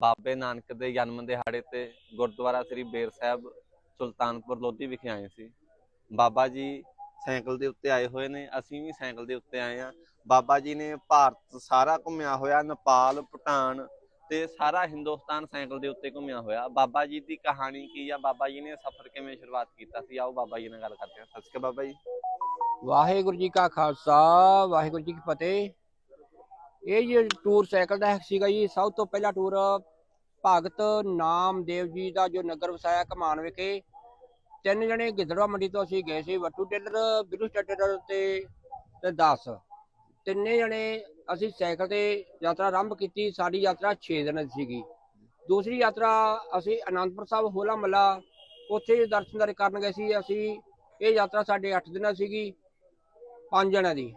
ਬਾਬੇ ਨਾਨਕ ਦੇ ਜਨਮ ਦਿਹਾੜੇ ਤੇ ਗੁਰਦੁਆਰਾ ਸ੍ਰੀ ਬੇਰ ਸਾਹਿਬ, ਸੁਲਤਾਨਪੁਰ ਲੋਧੀ ਵਿਖੇ ਆਏ ਸੀ। ਬਾਬਾ ਜੀ ਸਾਈਕਲ ਦੇ ਉੱਤੇ ਆਏ ਹੋਏ ਨੇ, ਅਸੀਂ ਵੀ ਸਾਈਕਲ ਦੇ ਉੱਤੇ ਆਏ ਆ ਬਾਬਾ ਜੀ ਨੇ ਭਾਰਤ ਸਾਰਾ ਘੁੰਮਿਆ ਹੋਇਆ, ਨੇਪਾਲ, ਭੂਟਾਨ ਤੇ ਸਾਰਾ ਹਿੰਦੁਸਤਾਨ ਸਾਈਕਲ ਦੇ ਉੱਤੇ ਘੁੰਮਿਆ ਹੋਇਆ। ਬਾਬਾ ਜੀ ਦੀ ਕਹਾਣੀ ਕੀ ਆ? ਬਾਬਾ ਜੀ ਨੇ ਸਫ਼ਰ ਕਿਵੇਂ ਸ਼ੁਰੂਆਤ ਕੀਤਾ ਸੀ? ਆਓ ਬਾਬਾ ਜੀ ਨਾਲ ਗੱਲ ਕਰਦੇ ਹਾਂ। ਸਤਿ ਸ਼੍ਰੀ ਅਕਾਲ ਬਾਬਾ ਜੀ। ਵਾਹਿਗੁਰੂ ਜੀ ਕਾ ਖਾਲਸਾ, ਵਾਹਿਗੁਰੂ ਜੀ ਕੀ ਫਤਿਹ। ਇਹ ਜੀ ਟੂਰ ਸਾਈਕਲ ਦਾ ਸੀਗਾ ਜੀ, ਸਭ ਤੋਂ ਪਹਿਲਾ ਟੂਰ ਭਗਤ ਨਾਮਦੇਵ ਜੀ ਦਾ ਜੋ ਨਗਰ ਵਸਾਇਆ ਕਮਾਨ ਵਿਖੇ ਤਿੰਨ ਜਣੇ ਗਿੱਦੜਵਾ ਮੰਡੀ ਤੋਂ ਅਸੀਂ ਗਏ ਸੀ, ਵੱਟੂ ਟੇਲਰ ਬਿਰੂ ਟੇਲਰ ਤੇ ਤੇ 10 ਤਿੰਨੇ ਜਣੇ ਅਸੀਂ ਸਾਈਕਲ ਤੇ ਯਾਤਰਾ ਆਰੰਭ ਕੀਤੀ, ਸਾਡੀ ਯਾਤਰਾ 6 ਦਿਨਾਂ ਦੀ ਸੀਗੀ। ਦੂਸਰੀ ਯਾਤਰਾ ਅਸੀਂ ਅਨੰਦਪੁਰ ਸਾਹਿਬ ਹੋਲਾ ਮੱਲਾ ਉੱਥੇ ਦਰਸ਼ਨਦਾਰੀ ਕਰਨ ਗਏ ਸੀ ਅਸੀਂ। ਇਹ ਯਾਤਰਾ ਸਾਡੇ 8 ਦਿਨਾਂ ਸੀਗੀ, ਪੰਜ ਜਣਿਆਂ ਦੀ।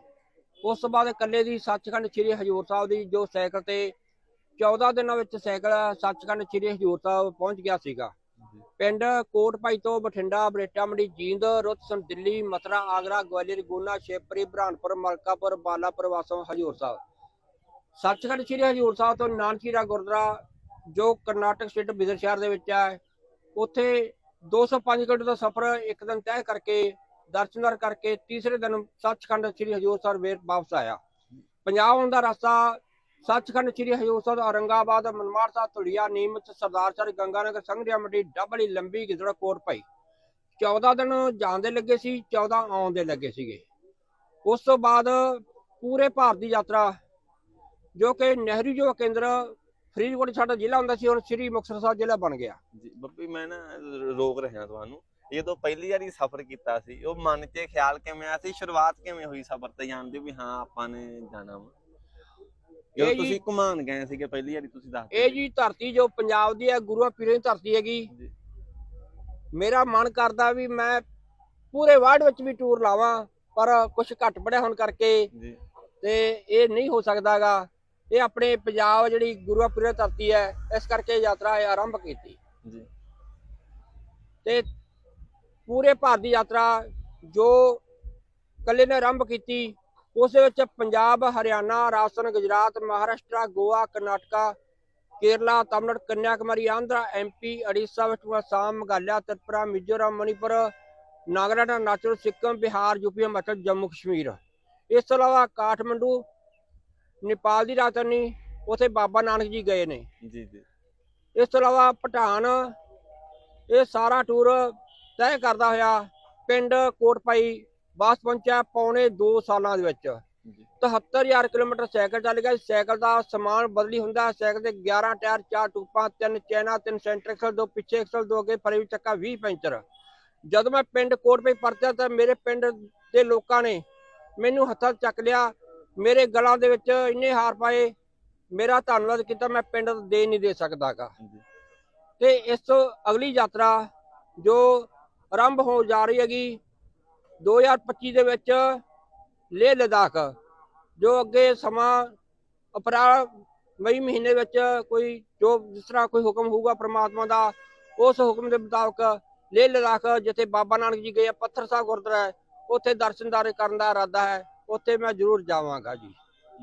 ਉਸ ਤੋਂ ਬਾਅਦ ਇਕੱਲੇ ਦੀ ਸੱਚਖੰਡ ਸ੍ਰੀ ਹਜੂਰ ਸਾਹਿਬ ਦੀ ਜੋ ਸਾਈਕਲ ਤੇ 14 ਦਿਨਾਂ ਵਿੱਚ ਸਾਈਕਲ ਸੱਚਖੰਡ ਸ੍ਰੀ ਹਜੂਰ ਸਾਹਿਬ ਪਹੁੰਚ ਗਿਆ ਸੀਗਾ। ਪਿੰਡ ਕੋਟਪਾਈ ਤੋਂ ਬਠਿੰਡਾ, ਬਰੇਟਾ, ਮੰਡੀ, ਜੀਂਦ, ਰੁੱਤਸਨ, ਦਿੱਲੀ, ਮਥੁਰਾ, ਆਗਰਾ, ਗਵਾਲੀਅਰ, ਗੂਨਾ, ਸ਼ੇਪਰੀ ਬ੍ਰਾਨਪੁਰ ਮਲਕਾਪੁਰ, ਬਾਲਾਪੁਰ ਵਾਸਮ ਹਜੂਰ ਸਾਹਿਬ। ਸੱਚਖੰਡ ਸ੍ਰੀ ਹਜੂਰ ਸਾਹਿਬ ਤੋਂ ਨਾਨਕੀਰਾ ਗੁਰਦੁਆਰਾ, ਜੋ ਕਰਨਾਟਕ ਸਟੇਟ ਬਿਦਰ ਸ਼ਹਿਰ ਦੇ ਵਿੱਚ ਹੈ, ਉੱਥੇ 205 ਕਿਲੋਮੀਟਰ ਦਾ ਸਫ਼ਰ ਇੱਕ ਦਿਨ ਤੈਅ ਕਰਕੇ ਦਰਸ਼ਨਦਾਰ ਕਰਕੇ ਤੀਸਰੇ ਦਿਨ ਸੱਚਖੰਡ ਸ੍ਰੀ ਹਜੂਰ ਸਾਹਿਬ ਵੇਰ ਵਾਪਸ ਆਇਆ। ਪੰਜਾਬ ਆਉਣ ਦਾ ਰਸਤਾ ਸੱਚਖੰਡ ਸ੍ਰੀ ਹਜੂਰ ਸਾਹਿਬ, ਔਰੰਗਾਬਾਦ, ਮਨਮਾੜ ਸਾਹਿਬ ਧੁਲੀਆ ਨੀਮਚ ਸਰਦਾਰਸਰ ਗੰਗਾਨਗਰ ਸੰਗਰਿਆ ਮੰਡੀ ਡਬਲੀ ਲੰਬੀ ਗਿੱਦੜਾ ਕੋਟ ਪਈ। 14 ਦਿਨ ਜਾਂਦੇ ਲੱਗੇ ਸੀ 14 ਆਉਂਦੇ ਲੱਗੇ ਸੀਗੇ। ਉਸ ਤੋਂ ਬਾਅਦ ਪੂਰੇ ਭਾਰਤ ਦੀ ਯਾਤਰਾ, ਜੋ ਕਿ ਨਹਿਰੂ ਯੁਵਾ ਕੇਂਦਰ ਫਰੀਦਕੋਟ ਸਾਡਾ ਜ਼ਿਲ੍ਹਾ ਹੁੰਦਾ ਸੀ ਹੁਣ ਸ੍ਰੀ ਮੁਕਤਸਰ ਸਾਹਿਬ ਜ਼ਿਲ੍ਹਾ ਬਣ ਗਿਆ। ਜੀ, ਬੱਬੀ, ਮੈਂ ਨਾ ਰੋਕ ਰਿਹਾ ਤੁਹਾਨੂੰ। ਇਹ ਤੋਂ ਪਹਿਲੀ ਵਾਰੀ ਸਫ਼ਰ ਕੀਤਾ ਸੀ। ਉਹ ਮਨ 'ਚ ਖਿਆਲ ਕਿਵੇਂ ਆਇਆ ਸੀ? ਸ਼ੁਰੂਆਤ ਕਿਵੇਂ ਹੋਈ ਸਫ਼ਰ ਤੇ? ਜਾਣ ਦੀ ਵੀ ਹਾਂ, ਆਪਾਂ ਨੇ ਜਾਣਾ ਵਾ। ਜਦੋਂ ਤੁਸੀਂ ਘੁਮਾਣ ਗਏ ਸੀਗੇ ਪਹਿਲੀ ਵਾਰੀ ਤੁਸੀਂ ਦੱਸ ਇਹ ਜੀ ਧਰਤੀ ਜੋ ਪੰਜਾਬ ਦੀ ਹੈ ਗੁਰੂਆਂ ਪੀਰਾਂ ਦੀ ਧਰਤੀ ਹੈਗੀ। ਮੇਰਾ ਮਨ ਕਰਦਾ ਵੀ ਮੈਂ ਪੂਰੇ ਵਰਲਡ ਵਿੱਚ ਵੀ ਟੂਰ ਲਾਵਾਂ ਪਰ ਕੁਝ ਘੱਟ ਪੜਿਆ ਹੋਣ ਕਰਕੇ ਤੇ ਇਹ ਨਹੀਂ ਹੋ ਸਕਦਾਗਾ। ਇਹ ਆਪਣੇ ਪੰਜਾਬ ਜਿਹੜੀ ਗੁਰੂਆਂ ਪੀਰਾਂ ਦੀ ਧਰਤੀ ਹੈ ਇਸ ਕਰਕੇ ਯਾਤਰਾ ਆਰੰਭ ਕੀਤੀ। ਜੀ। ਤੇ ਪੂਰੇ ਭਾਰਤ ਦੀ ਯਾਤਰਾ ਜੋ ਕੱਲੇ ਨੇ ਆਰੰਭ ਕੀਤੀ ਉਸ ਵਿੱਚ Punjab Haryana Rajasthan Gujarat Maharashtra Goa Karnataka Kerala Tamil Nadu Kanyakumari Andhra MP Orissa west Bengal Assam Meghalaya Tripura Mizoram Manipur Nagaland Arunachal Sikkim Bihar UP Himachal Jammu Kashmir. ਇਸ ਤੋਂ ਇਲਾਵਾ ਕਾਠਮੰਡੂ ਨੇਪਾਲ ਦੀ ਰਾਜਧਾਨੀ ਉਥੇ ਬਾਬਾ ਨਾਨਕ ਜੀ ਗਏ ਨੇ। ਜੀ ਜੀ। ਇਸ ਤੋਂ ਇਲਾਵਾ ਭੂਟਾਨ ਇਹ ਸਾਰਾ ਟੂਰ ਤੈਅ ਕਰਦਾ ਹੋਇਆ ਪਿੰਡ ਕੋਟਪਾਈ ਬਾਸ ਪਹੁੰਚਿਆ ਪੌਣੇ 2 ਸਾਲਾਂ ਦੇ ਵਿੱਚ। ਜੀ। 73000 ਕਿਲੋਮੀਟਰ ਸਾਈਕਲ ਚੱਲ ਗਿਆ। ਸਾਈਕਲ ਦਾ ਸਮਾਨ ਬਦਲੀ ਹੁੰਦਾ ਸਾਈਕਲ ਦੇ 11 ਟਾਇਰ 4 ਟੂਪਾਂ 3 ਚੈਨਾ 3 ਸੈਂਟਰ ਐਕਸਲ ਦੋ ਪਿੱਛੇ ਐਕਸਲ ਦੋ ਅੱਗੇ ਫਰੇਮ ਚੱਕਾ 20 ਪੈਂਚਰ। ਜਦੋਂ ਮੈਂ ਪਿੰਡ ਕੋਟਪਾਈ ਪਰਤਿਆ ਤਾਂ ਮੇਰੇ ਪਿੰਡ ਦੇ ਲੋਕਾਂ ਨੇ ਮੈਨੂੰ ਹੱਥਾਂ ਚੱਕ ਲਿਆ। ਮੇਰੇ ਗਲਾਂ ਦੇ ਵਿੱਚ ਇੰਨੇ ਹਾਰ ਪਾਏ। ਮੇਰਾ ਧੰਨਵਾਦ ਕੀਤਾ ਮੈਂ ਪਿੰਡ ਦੇ ਨਹੀਂ ਦੇ ਸਕਦਾਗਾ। ਤੇ ਇਸ ਤੋਂ ਅਗਲੀ ਯਾਤਰਾ ਜੋ ਆਰੰਭ ਹੋ ਜਾ ਰਹੀ ਹੈਗੀ 2025 ਦੇ ਵਿੱਚ ਲੇਹ ਲਦਾਖ ਜੋ ਅੱਗੇ ਸਮਾਂ ਅਪ੍ਰੈਲ ਮਈ ਮਹੀਨੇ ਵਿੱਚ ਕੋਈ ਜੋ ਜਿਸ ਤਰ੍ਹਾਂ ਕੋਈ ਹੁਕਮ ਹੋਊਗਾ ਪ੍ਰਮਾਤਮਾ ਦਾ ਉਸ ਹੁਕਮ ਦੇ ਮੁਤਾਬਕ ਲੇਹ ਲਦਾਖ ਜਿੱਥੇ ਬਾਬਾ ਨਾਨਕ ਜੀ ਗਏ ਆ ਪੱਥਰ ਸਾਹਿਬ ਗੁਰਦੁਆਰਾ ਉੱਥੇ ਦਰਸ਼ਨਦਾਰੇ ਕਰਨ ਦਾ ਇਰਾਦਾ ਹੈ ਉੱਥੇ ਮੈਂ ਜ਼ਰੂਰ ਜਾਵਾਂਗਾ ਜੀ।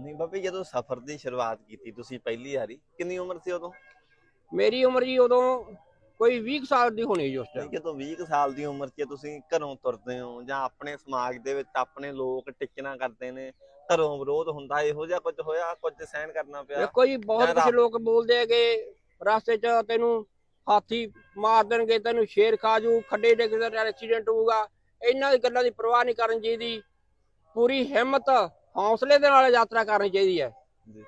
ਨਹੀਂ ਬੱਬੀ ਜਦੋਂ ਸਫ਼ਰ ਦੀ ਸ਼ੁਰੂਆਤ ਕੀਤੀ ਤੁਸੀਂ ਪਹਿਲੀ ਵਾਰੀ ਕਿੰਨੀ ਉਮਰ ਸੀ ਉਦੋਂ? ਮੇਰੀ ਉਮਰ ਜੀ ਉਦੋਂ ਕੋਈ 20 ਕੁ ਸਾਲ ਦੀ ਹੋਣੀ ਜੀ ਉਸ ਟਾਈਮ ਜਦੋਂ 20 ਕੁ ਸਾਲ ਦੀ ਉਮਰ 'ਚ ਤੁਸੀਂ ਘਰੋਂ ਤੁਰਦੇ ਹੋ ਜਾਂ ਆਪਣੇ ਸਮਾਜ ਦੇ ਵਿੱਚ ਆਪਣੇ ਲੋਕ ਟਿੱਚਣਾ ਕਰਦੇ ਨੇ ਘਰੋਂ ਵਿਰੋਧ ਹੁੰਦਾ ਇਹੋ ਜਿਹਾ ਕੁਝ ਹੋਇਆ ਕੁਝ ਸਹਿਣ ਕਰਨਾ ਪਿਆ? ਦੇਖੋ ਜੀ ਬਹੁਤ ਕੁਝ ਲੋਕ ਬੋਲਦੇ ਹੈਗੇ ਰਸਤੇ 'ਚ ਤੈਨੂੰ ਹਾਥੀ ਮਾਰ ਦੇਣਗੇ ਤੈਨੂੰ ਸ਼ੇਰ ਖਾ ਜੂ ਖੱਡੇ ਡਿੱਗ ਤੇ ਐਕਸੀਡੈਂਟ ਹੋਊਗਾ ਇਹਨਾਂ ਦੀ ਗੱਲਾਂ ਦੀ ਪਰਵਾਹ ਨਹੀਂ ਕਰਨ ਚਾਹੀਦੀ। ਪੂਰੀ ਹਿੰਮਤ ਹੌਸਲੇ ਦੇ ਨਾਲ ਯਾਤਰਾ ਕਰਨੀ ਚਾਹੀਦੀ ਹੈ। ਜੀ।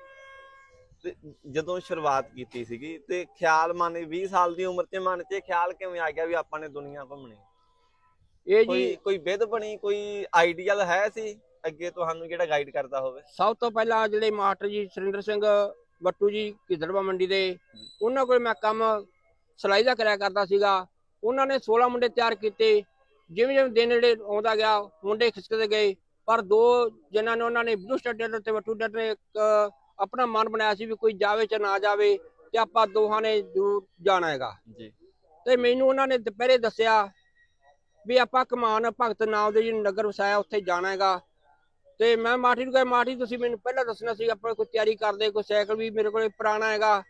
ਤੇ ਜਦੋਂ ਸ਼ੁਰੂਆਤ ਕੀਤੀ ਸੀਗੀ ਤੇ ਖਿਆਲ ਮਨ 20 ਸਾਲ ਦੀ ਉਮਰ 'ਚ ਮਨ 'ਚ ਖਿਆਲ ਕਿਵੇਂ ਆ ਗਿਆ ਵੀ ਆਪਾਂ ਨੇ ਦੁਨੀਆ ਘੁੰਮਣੀ? ਇਹ ਜੀ ਕੋਈ ਵਿਧ ਬਣੀ ਕੋਈ ਆਈਡੀਅਲ ਹੈ ਸੀ ਅੱਗੇ ਤੁਹਾਨੂੰ ਜਿਹੜਾ ਗਾਈਡ ਕਰਦਾ ਹੋਵੇ? ਸਭ ਤੋਂ ਪਹਿਲਾਂ ਜਿਹੜੇ ਮਾਸਟਰ ਜੀ ਸੁਰਿੰਦਰ ਸਿੰਘ ਬੱਟੂ ਜੀ ਕਿਦੜਵਾ ਮੰਡੀ ਦੇ ਉਹਨਾਂ ਕੋਲ ਮੈਂ ਕੰਮ ਸਿਲਾਈ ਦਾ ਕਰਿਆ ਕਰਦਾ ਸੀਗਾ। ਉਹਨਾਂ ਨੇ 16 ਮੁੰਡੇ ਤਿਆਰ ਕੀਤੇ। ਜਿਵੇਂ ਜਿਵੇਂ ਦਿਨ ਜਿਹੜੇ ਆਉਂਦਾ ਗਿਆ ਮੁੰਡੇ ਖਿਸਕਦੇ ਗਏ। ਪਰ ਦੋ ਜਿਨ੍ਹਾਂ ਨੇ ਉਹਨਾਂ ਨੇ ਬਲੂ ਸਟੇਟ ਤੇ ਬੱਟੂ ਡੱਟ ਨੇ ਇੱਕ ਆਪਣਾ ਮਨ ਬਣਾਇਆ ਸੀ ਵੀ ਕੋਈ ਜਾਵੇ ਚ ਨਾ ਜਾਵੇ ਤੇ ਆਪਾਂ ਦੋਹਾਂ ਨੇ ਜ਼ਰੂਰ ਜਾਣਾ ਹੈਗਾ। ਜੀ। ਤੇ ਮੈਨੂੰ ਉਹਨਾਂ ਨੇ ਦੁਪਹਿਰੇ ਦੱਸਿਆ ਵੀ ਆਪਾਂ ਕਮਾਨ ਭਗਤ ਨਾਮ ਦੇ ਜੀ ਨਗਰ ਵਸਾਇਆ ਉੱਥੇ ਜਾਣਾ ਹੈਗਾ। ਤੇ ਮੈਂ ਮਾਠੀ ਨੂੰ ਕਿਹਾ ਮਾਠੀ ਤੁਸੀਂ ਮੈਨੂੰ ਪਹਿਲਾਂ ਦੱਸਣਾ ਸੀ ਆਪਾਂ ਕੋਈ ਤਿਆਰੀ ਕਰਦੇ ਕੋਈ ਸਾਈਕਲ ਵੀ ਮੇਰੇ ਕੋਲੇ ਪੁਰਾਣਾ ਹੈਗਾ।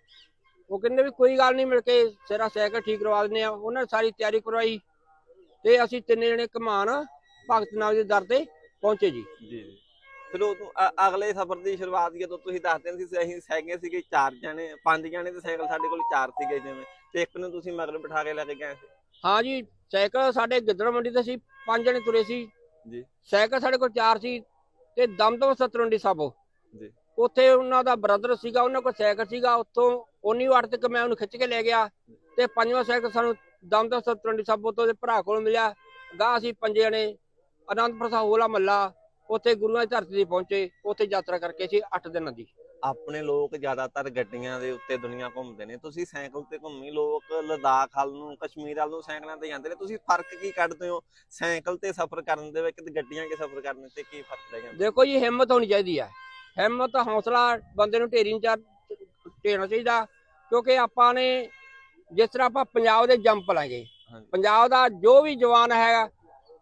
ਉਹ ਕਹਿੰਦੇ ਵੀ ਕੋਈ ਗੱਲ ਨਹੀਂ ਮਿਲ ਕੇ ਤੇਰਾ ਸਾਈਕਲ ਠੀਕ ਕਰਵਾ ਦਿੰਦੇ ਆ ਉਹਨਾਂ ਨੇ ਸਾਰੀ ਤਿਆਰੀ ਕਰਵਾਈ ਤੇ ਅਸੀਂ ਤਿੰਨੇ ਜਣੇ ਕਮਾਨ ਭਗਤ ਨਾਮ ਦੇ ਦਰ ਤੇ ਪਹੁੰਚੇ ਜੀ ਜੀ। ਅ- ਅਗਲੇ ਸਫ਼ਰ ਦੀ ਸ਼ੁਰੂਆਤ ਜਦੋਂ ਤੁਸੀਂ ਦੱਸਦੇ ਸੀ ਅਸੀਂ ਸਾਈਕਲ ਸੀਗੇ ਚਾਰ ਜਣੇ ਪੰਜ ਜਣੇ ਤੇ ਸਾਈਕਲ ਸਾਡੇ ਕੋਲ ਚਾਰ ਸੀਗੇ ਜਿਵੇਂ। ਤੇ ਇੱਕ ਨੂੰ ਤੁਸੀਂ ਮਗਰ ਬਿਠਾ ਕੇ ਲੈ ਕੇ ਗਏ ਸੀ? ਹਾਂ ਜੀ ਸਾਈਕਲ ਸਾਡੇ ਗਿੱਦੜ ਮੰਡੀ ਤੇ ਸੀ ਪੰਜ ਜਣੇ ਤੁਰੇ ਸੀ। ਜੀ। ਸਾਈਕਲ ਸਾਡੇ ਕੋਲ ਚਾਰ ਸੀ ਤੇ ਦਮਦਮ ਸਤਰੰਡੀ ਸਾਬੋ ਜੀ। ਉੱਥੇ ਉਹਨਾਂ ਦਾ ਬ੍ਰਦਰ ਸੀਗਾ ਉਹਨਾਂ ਕੋਲ ਸਾਈਕਲ ਸੀਗਾ ਉੱਥੋਂ ਉਨੀ ਵਾਰ ਤੱਕ ਮੈਂ ਉਹਨੂੰ ਖਿੱਚ ਕੇ ਲੈ ਗਿਆ। ਤੇ ਪੰਜਵਾਂ ਸਾਈਕਲ ਸਾਨੂੰ ਦਮਦਮ ਸਤਰੰਡੀ ਸਾਬੋ ਤੋਂ ਦੇ ਭਰਾ ਕੋਲ ਮਿਲਿਆ। ਗਾਂ ਅਸੀਂ ਪੰਜੇ ਜਣੇ ਅਨੰਦਪੁਰ ਸਾਹਿਬ ਹੋਲਾ ਮੱਲਾ ਉੱਥੇ ਗੁਰੂਆਂ ਦੀ ਧਰਤੀ ਤੇ ਪਹੁੰਚੇ ਉੱਥੇ ਯਾਤਰਾ ਕਰਕੇ ਸੀ 8 ਦਿਨਾਂ ਦੀ। ਆਪਣੇ ਲੋਕ ਜ਼ਿਆਦਾਤਰ ਗੱਡੀਆਂ ਦੇ ਉੱਤੇ ਦੁਨੀਆ ਘੁੰਮਦੇ ਨੇ। ਤੁਸੀਂ ਸਾਈਕਲ ਤੇ ਘੁੰਮੀ ਲੋਕ ਲਦਾਖ ਵੱਲ ਨੂੰ ਕਸ਼ਮੀਰ ਵੱਲ ਨੂੰ ਸਾਈਕਲਾਂ ਤੇ ਜਾਂਦੇ ਨੇ। ਤੁਸੀਂ ਫ਼ਰਕ ਕੀ ਕੱਢਦੇ ਹੋ? ਸਾਈਕਲ ਤੇ ਸਫ਼ਰ ਕਰਨ ਦੇ ਵਿੱਚ ਤੇ ਗੱਡੀਆਂ 'ਤੇ ਸਫ਼ਰ ਕਰਨ ਤੇ ਕੀ ਫ਼ਰਕ ਰਹਿ ਜਾਂਦਾ? ਦੇਖੋ ਜੀ ਹਿੰਮਤ ਹੋਣੀ ਚਾਹੀਦੀ ਹੈ ਹਿੰਮਤ ਹੌਸਲਾ ਬੰਦੇ ਨੂੰ ਢੇਰੀ ਚਾ ਢੇਰਨਾ ਚਾਹੀਦਾ। ਕਿਉਂਕਿ ਆਪਾਂ ਨੇ ਜਿਸ ਤਰ੍ਹਾਂ ਆਪਾਂ ਪੰਜਾਬ ਦੇ ਜੰਪ ਲਾਂਗੇ। ਪੰਜਾਬ ਦਾ ਜੋ ਵੀ ਜਵਾਨ ਹੈਗਾ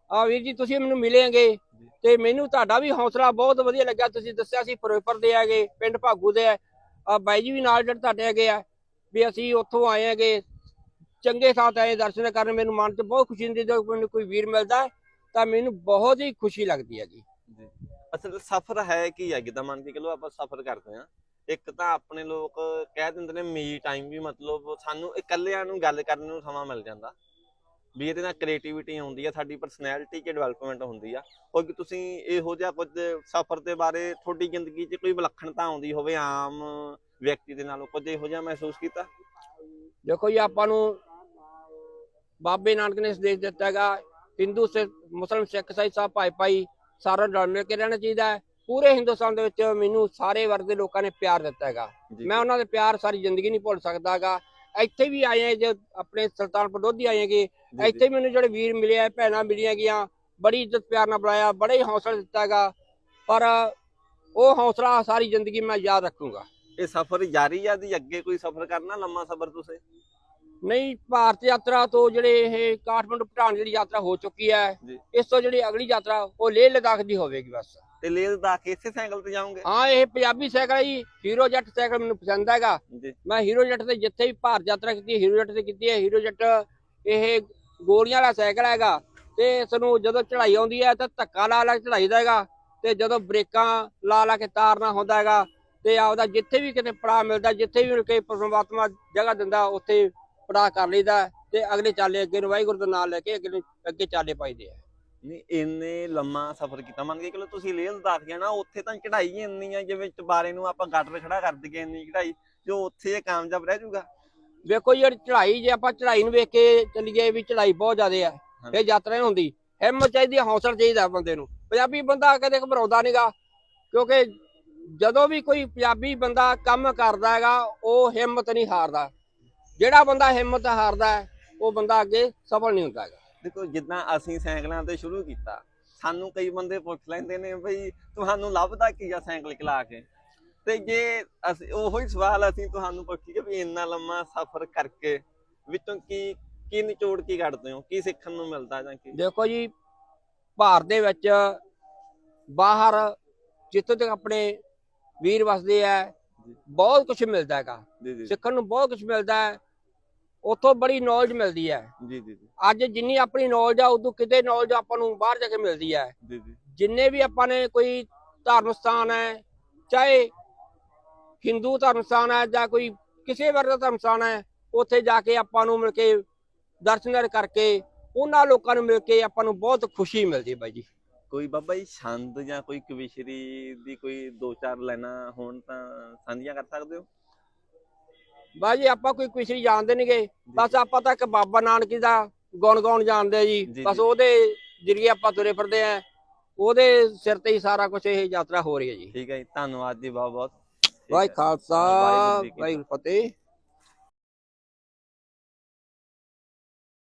ਆ ਵੀਰ ਜੀ ਤੁਸੀਂ ਮੈਨੂੰ ਮਿਲੇਗੇ। ਤੇ ਮੈਨੂੰ ਤੁਹਾਡਾ ਵੀ ਹੌਸਲਾ ਬਹੁਤ ਵਧੀਆ ਲੱਗਾ। ਤੁਸੀਂ ਦੱਸਿਆ ਸੀ ਫਿਰੋਜ਼ਪੁਰ ਦੇ ਹੈਗੇ, ਪਿੰਡ ਭਾਗੂ ਦੇ ਆ ਬਾਈ ਜੀ ਵੀ ਨਾਲ ਜਿਹੜੇ ਤੁਹਾਡੇ ਹੈਗੇ ਆ, ਵੀ ਅਸੀਂ ਉੱਥੋਂ ਆਏ ਹੈਗੇ। ਚੰਗੇ ਸਾਥ ਆਏ, ਦਰਸ਼ਨ ਕਰਨ। ਮੈਨੂੰ ਮਨ 'ਚ ਬਹੁਤ ਖੁਸ਼ੀ ਹੁੰਦੀ, ਜਦੋਂ ਮੈਨੂੰ ਕੋਈ ਵੀਰ ਮਿਲਦਾ ਤਾਂ ਮੈਨੂੰ ਬਹੁਤ ਹੀ ਖੁਸ਼ੀ ਲੱਗਦੀ ਹੈ ਜੀ। ਅਸਲ ਸਫ਼ਰ ਹੈ ਕੀ ਹੈ ਜਿੱਦਾਂ ਮੰਨ ਕੇ ਚਲੋ ਆਪਾਂ ਸਫ਼ਰ ਕਰਦੇ ਹਾਂ। ਇੱਕ ਤਾਂ ਆਪਣੇ ਲੋਕ ਕਹਿ ਦਿੰਦੇ ਨੇ ਮੀ ਟਾਈਮ ਵੀ ਮਤਲਬ ਸਾਨੂੰ ਇਕੱਲਿਆਂ ਨੂੰ ਗੱਲ ਕਰਨ ਨੂੰ ਸਮਾਂ ਮਿਲ ਜਾਂਦਾ। ਵੀ ਇਹਦੇ ਨਾਲ ਕ੍ਰੀਏਟੀਵਿਟੀ ਆਉਂਦੀ ਆ ਸਾਡੀ ਪਰਸਨੈਲਿਟੀ 'ਚ ਡਿਵੈਲਪਮੈਂਟ ਹੁੰਦੀ ਆ। ਕਿਉਂਕਿ ਤੁਸੀਂ ਇਹੋ ਜਿਹਾ ਕੁਝ ਸਫ਼ਰ ਦੇ ਬਾਰੇ ਤੁਹਾਡੀ ਜ਼ਿੰਦਗੀ 'ਚ ਕੋਈ ਵਿਲੱਖਣਤਾ ਆਉਂਦੀ ਹੋਵੇ ਆਮ ਵਿਅਕਤੀ ਦੇ ਨਾਲੋਂ ਕੁਝ ਇਹੋ ਜਿਹਾ ਮਹਿਸੂਸ ਕੀਤਾ? ਦੇਖੋ ਜੀ ਆਪਾਂ ਨੂੰ ਬਾਬੇ ਨਾਨਕ ਨੇ ਸੰਦੇਸ਼ ਦਿੱਤਾ ਹੈਗਾ ਹਿੰਦੂ ਸਿੱਖ ਮੁਸਲਮ ਸਿੱਖ ਇਸਾਈ ਸਭ ਭਾਈ ਭਾਈ ਸਾਰਾ ਰਲ ਮਿਲ ਕੇ ਰਹਿਣਾ ਚਾਹੀਦਾ ਹੈ। ਪੂਰੇ ਹਿੰਦੁਸਤਾਨ ਦੇ ਵਿੱਚ ਮੈਨੂੰ ਸਾਰੇ ਵਰਗ ਦੇ ਲੋਕਾਂ ਨੇ ਪਿਆਰ ਦਿੱਤਾ ਹੈਗਾ। ਮੈਂ ਉਹਨਾਂ ਦੇ ਪਿਆਰ ਸਾਰੀ ਜ਼ਿੰਦਗੀ ਨਹੀਂ ਭੁੱਲ ਸਕਦਾਗਾ ਇੱਥੇ ਵੀ ਆਏ ਆ ਜੇ ਆਪਣੇ ਸੁਲਤਾਨਪੁਰ ਲੋਧੀ ਆਏ ਹੈਗੇ। ਇੱਥੇ ਮੈਨੂੰ ਜਿਹੜੇ ਵੀਰ ਮਿਲੇ ਆ ਭੈਣਾਂ ਮਿਲੀਆਂ ਗਿਆ ਬੜੀ ਇੱਜ਼ਤ ਪਿਆਰ ਨਾਲ ਬੁਲਾਇਆ ਬੜਾ ਹੀ ਹੌਸਲਾ ਦਿੱਤਾ ਹੈਗਾ। ਪਰ ਉਹ ਹੌਸਲਾ ਸਾਰੀ ਜ਼ਿੰਦਗੀ ਮੈਂ ਯਾਦ ਰੱਖੂੰਗਾ। ਇਹ ਸਫ਼ਰ ਜਾਰੀ ਆ ਦੀ? ਅੱਗੇ ਕੋਈ ਸਫ਼ਰ ਕਰਨਾ ਲੰਮਾ ਸਫ਼ਰ ਤੁਸੀਂ? ਨਹੀਂ ਭਾਰਤ ਯਾਤਰਾ ਤੋਂ ਜਿਹੜੇ ਇਹ ਕਾਠਮੰਡੂ ਭੂਟਾਨ ਜਿਹੜੀ ਯਾਤਰਾ ਹੋ ਚੁੱਕੀ ਹੈ। ਇਸ ਤੋਂ ਜਿਹੜੀ ਅਗਲੀ ਯਾਤਰਾ ਉਹ ਲੇਹ ਲਦਾਖ ਦੀ ਹੋਵੇਗੀ ਬਸ। ਤੇ ਲੇਹ ਲਦਾਖ ਇਸੇ ਸਾਈਕਲ ਤੇ ਜਾਓਗੇ? ਹਾਂ ਇਹ ਪੰਜਾਬੀ ਸਾਈਕਲ ਹੈ ਜੀ। ਹੀਰੋ ਜੱਟ ਸਾਈਕਲ ਮੈਨੂੰ ਪਸੰਦ ਹੈਗਾ। ਜੀ। ਮੈਂ ਹੀਰੋ ਜੱਟ ਤੇ ਜਿੱਥੇ ਵੀ ਭਾਰਤ ਯਾਤਰਾ ਕੀਤੀ ਹੀਰੋ ਜੱਟ ਤੇ ਕੀਤੀ ਹੈ। ਹੀਰੋ ਜੱਟ ਇਹ ਗੋਲੀਆਂ ਵਾਲਾ ਸਾਈਕਲ ਹੈਗਾ। ਤੇ ਇਸ ਨੂੰ ਜਦੋਂ ਚੜ੍ਹਾਈ ਆਉਂਦੀ ਹੈ ਤਾਂ ਧੱਕਾ ਲਾ ਲਾ ਕੇ ਚੜ੍ਹਾਈ ਦਾ ਹੈਗਾ। ਤੇ ਜਦੋਂ ਬ੍ਰੇਕਾਂ ਲਾ ਲਾ ਕੇ ਤਾਰਨਾ ਹੁੰਦਾ ਹੈਗਾ। ਤੇ ਆਪਦਾ ਜਿੱਥੇ ਵੀ ਕਿਤੇ ਪੜਾ ਮਿਲਦਾ ਜਿੱਥੇ ਵੀ ਕਿ ਪਰਮਾਤਮਾ ਜਗ੍ਹਾ ਦਿੰਦਾ ਉੱਥੇ ਪੜਾ ਕਰ ਲਈਦਾ। ਤੇ ਅਗਲੇ ਚਾਲੇ ਅੱਗੇ ਨੂੰ ਵਾਹਿਗੁਰੂ ਦਾ ਨਾਮ ਲੈ ਕੇ ਅੱਗੇ ਅੱਗੇ ਚਾਲੇ ਪਾਈਦੇ ਆ। ਨਹੀਂ ਇੰਨੇ ਲੰਮਾ ਸਫ਼ਰ ਕੀਤਾ। ਮੰਨ ਕੇ ਚਲੋ ਤੁਸੀਂ ਲੇਹ ਲਦਾਖ ਜਾਣਾ ਉੱਥੇ ਤਾਂ ਚੜ੍ਹਾਈ ਹੀ ਇੰਨੀ ਆ ਜਿਵੇਂ ਚਬਾਰੇ ਨੂੰ ਆਪਾਂ ਗੱਡ ਖੜਾ ਕਰ ਦਈਏ ਇੰਨੀ ਚੜ੍ਹਾਈ ਜੋ ਉੱਥੇ ਇਹ ਕਾਮਯਾਬ ਰਹਿ ਜਾਊਗਾ ਵੇਖੋ ਜਿਹੜੀ ਚੜ੍ਹਾਈ ਜੇ ਆਪਾਂ ਚੜ੍ਹਾਈ ਨੂੰ ਵੇਖ ਕੇ ਚੱਲੀਏ ਵੀ ਚੜ੍ਹਾਈ ਬਹੁਤ ਜ਼ਿਆਦੇ ਆ। ਇਹ ਯਾਤਰਾ ਨਹੀਂ ਹੁੰਦੀ। ਹਿੰਮਤ ਚਾਹੀਦੀ ਹੌਸਲਾ ਚਾਹੀਦਾ ਬੰਦੇ ਨੂੰ। ਪੰਜਾਬੀ ਬੰਦਾ ਕਦੇ ਘਬਰਾਉਂਦਾ ਨਹੀਂਗਾ ਕਿਉਂਕਿ ਜਦੋਂ ਵੀ ਕੋਈ ਪੰਜਾਬੀ ਬੰਦਾ ਕੰਮ ਕਰਦਾ ਹੈਗਾ ਉਹ ਹਿੰਮਤ ਨਹੀਂ ਹਾਰਦਾ। ਜਿਹੜਾ ਬੰਦਾ ਹਿੰਮਤ ਹਾਰਦਾ ਉਹ ਬੰਦਾ ਅੱਗੇ ਸਫਲ ਨਹੀਂ ਹੁੰਦਾ ਹੈਗਾ। ਦੇਖੋ ਜਿੱਦਾਂ ਅਸੀਂ ਸਾਈਕਲਾਂ ਤੇ ਸ਼ੁਰੂ ਕੀਤਾ ਸਾਨੂੰ ਕਈ ਬੰਦੇ ਪੁੱਛ ਲੈਂਦੇ ਨੇ ਬਈ ਤੁਹਾਨੂੰ ਲੱਭਦਾ ਕੀ ਆ ਸਾਈਕਲ ਚਲਾ ਕੇ? ਤੇ ਜੇ ਅਸੀਂ ਉਹੋ ਹੀ ਸਵਾਲ ਅਸੀਂ ਤੁਹਾਨੂੰ ਪੁੱਛੀਏ ਵੀ ਇੰਨਾ ਲੰਮਾ ਸਫ਼ਰ ਕਰਕੇ ਵਿੱਚੋਂ ਕੀ ਕੀ ਨਿਚੋੜ ਕੀ ਕੱਢਦੇ ਹੋ? ਕੀ ਸਿੱਖਣ ਨੂੰ ਮਿਲਦਾ ਜਾਂ ਕੀ? ਦੇਖੋ ਜੀ ਭਾਰਤ ਦੇ ਵਿੱਚ ਬਾਹਰ ਜਿੱਥੋਂ ਤੱਕ ਆਪਣੇ ਵੀਰ ਵਸਦੇ ਆ। ਬਹੁਤ ਕੁਝ ਮਿਲਦਾ ਹੈਗਾ। ਸਿੱਖਣ ਨੂੰ ਬਹੁਤ ਕੁਝ ਮਿਲਦਾ ਹੈ। ਉੱਥੋਂ ਬੜੀ ਨੌਲੇਜ ਮਿਲਦੀ ਹੈ। ਜੀ ਜੀ ਅੱਜ ਜਿੰਨੀ ਆਪਣੀ ਨੌਲੇਜ ਆ ਉਦੋਂ ਕਿਤੇ ਨੌਲੇਜ ਆਪਾਂ ਨੂੰ ਬਾਹਰ ਜਾ ਕੇ ਮਿਲਦੀ ਹੈ। ਜੀ ਜੀ। ਜਿੰਨੇ ਵੀ ਆਪਾਂ ਨੇ ਕੋਈ ਧਰਮ ਸਥਾਨ ਹੈ ਚਾਹੇ ਹਿੰਦੂ ਧਰਮ ਸਥਾਨ ਹੈ ਜਾਂ ਕੋਈ ਕਿਸੇ ਵਰਗ ਦਾ ਧਰਮ ਸਥਾਨ ਹੈ ਉੱਥੇ ਜਾ ਕੇ ਆਪਾਂ ਨੂੰ ਮਿਲ ਕੇ ਦਰਸ਼ਨ ਕਰਕੇ ਉਹਨਾਂ ਲੋਕਾਂ ਨੂੰ ਮਿਲ ਕੇ ਆਪਾਂ ਨੂੰ ਬਹੁਤ ਖੁਸ਼ੀ ਮਿਲਦੀ ਹੈ ਬਾਈ ਜੀ। ਕੋਈ ਬਾਬਾ ਜੀ ਛੰਦ ਜਾਂ ਕੋਈ ਕਵਿਸ਼ਰੀ ਦੀ ਕੋਈ ਦੋ ਚਾਰ ਲਾਈਨਾਂ ਹੋਣ ਤਾਂ ਸਾਂਝੀਆਂ ਕਰ ਸਕਦੇ ਹੋ? ਬਾਈ ਜੀ ਆਪਾਂ ਕੋਈ ਕੁਛ ਜਾਣਦੇ ਨਹੀਂਗੇ ਬਸ ਆਪਾਂ ਤਾਂ ਇੱਕ ਬਾਬਾ ਨਾਨਕ ਜੀ ਦਾ ਗੁਣ ਗਾਉਣ ਜਾਣਦੇ ਜੀ। ਬਸ। ਉਹਦੇ ਜਰੀਏ ਆਪਾਂ ਤੁਰੇ ਫਿਰਦੇ ਆ। ਉਹਦੇ ਸਿਰ ਤੇ ਹੀ ਸਾਰਾ ਕੁਝ ਇਹ ਯਾਤਰਾ ਹੋ ਰਹੀ ਹੈ ਜੀ। ਠੀਕ ਹੈ ਜੀ ਧੰਨਵਾਦ ਜੀ ਬਹੁਤ ਬਹੁਤ ਵਾਹਿ। ਖਾਲਸਾ ਵਾਹਿਗੁਰੂ ਜੀ ਕੀ ਵਾਹਿਗੁਰੂ ਫਤਿਹ।